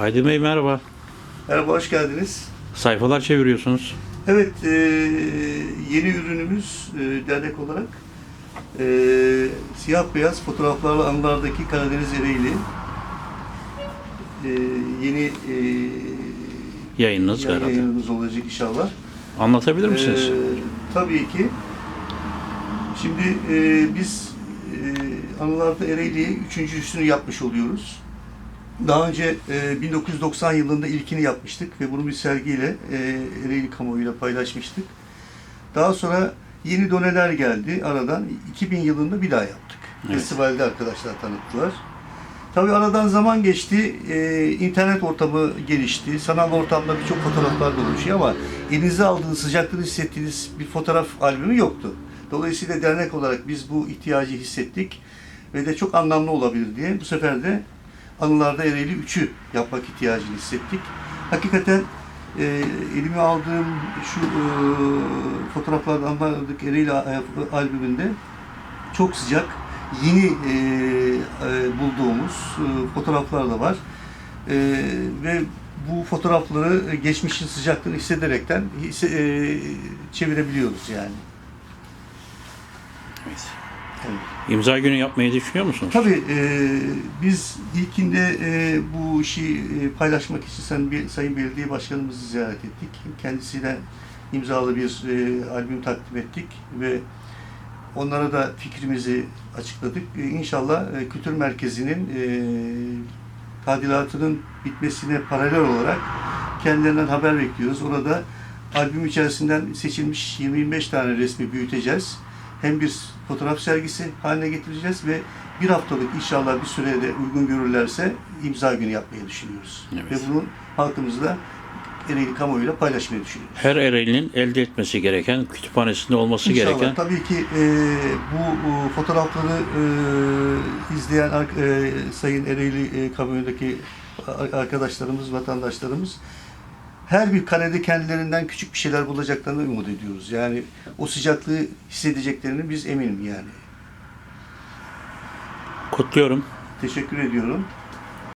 Aydın Bey merhaba. Merhaba, hoş geldiniz. Sayfalar çeviriyorsunuz. Evet, e, yeni ürünümüz e, dernek olarak e, siyah beyaz fotoğraflarla anılardaki Karadeniz Ereğli e, yeni e, Yayınınız yayın- herhalde. yayınımız olacak inşallah. Anlatabilir misiniz? E, tabii ki. Şimdi e, biz e, anılarda Ereğli'ye üçüncüsünü yapmış oluyoruz. Daha önce e, 1990 yılında ilkini yapmıştık ve bunu bir sergiyle e, Ereğli kamuoyuyla paylaşmıştık. Daha sonra yeni doneler geldi aradan. 2000 yılında bir daha yaptık. Evet. Festivalde arkadaşlar tanıttılar. Tabii aradan zaman geçti, e, internet ortamı gelişti, sanal ortamda birçok fotoğraflar da oluşuyor ama elinize aldığınız, sıcaklığını hissettiğiniz bir fotoğraf albümü yoktu. Dolayısıyla dernek olarak biz bu ihtiyacı hissettik ve de çok anlamlı olabilir diye bu sefer de Anılarda Ereğli 3'ü yapmak ihtiyacını hissettik. Hakikaten e, elime aldığım şu e, fotoğraflardan Anılardaki Ereğli e, albümünde çok sıcak, yeni e, e, bulduğumuz e, fotoğraflar da var. E, ve bu fotoğrafları geçmişin sıcaklığını hissederekten hisse, e, çevirebiliyoruz yani. Evet. İmza günü yapmayı düşünüyor musunuz? Tabii e, biz ilkinde e, bu işi e, paylaşmak için sen Sayın Belediye Başkanımızı ziyaret ettik. Kendisiyle imzalı bir e, albüm takdim ettik ve onlara da fikrimizi açıkladık. E, İnşallah e, kültür merkezinin e, tadilatının bitmesine paralel olarak kendilerinden haber bekliyoruz. Orada albüm içerisinden seçilmiş 20-25 tane resmi büyüteceğiz. Hem bir fotoğraf sergisi haline getireceğiz ve bir haftalık inşallah bir sürede uygun görürlerse imza günü yapmayı düşünüyoruz. Evet. Ve bunu halkımızla Ereğli kamuoyuyla paylaşmayı düşünüyoruz. Her Ereğli'nin elde etmesi gereken, kütüphanesinde olması İnşallah. gereken Tabii ki e, bu e, fotoğrafları e, izleyen e, Sayın Ereğli e, kamuoyundaki ar- arkadaşlarımız, vatandaşlarımız her bir karede kendilerinden küçük bir şeyler bulacaklarını umut ediyoruz. Yani o sıcaklığı hissedeceklerini biz eminim yani. kutluyorum. Teşekkür ediyorum.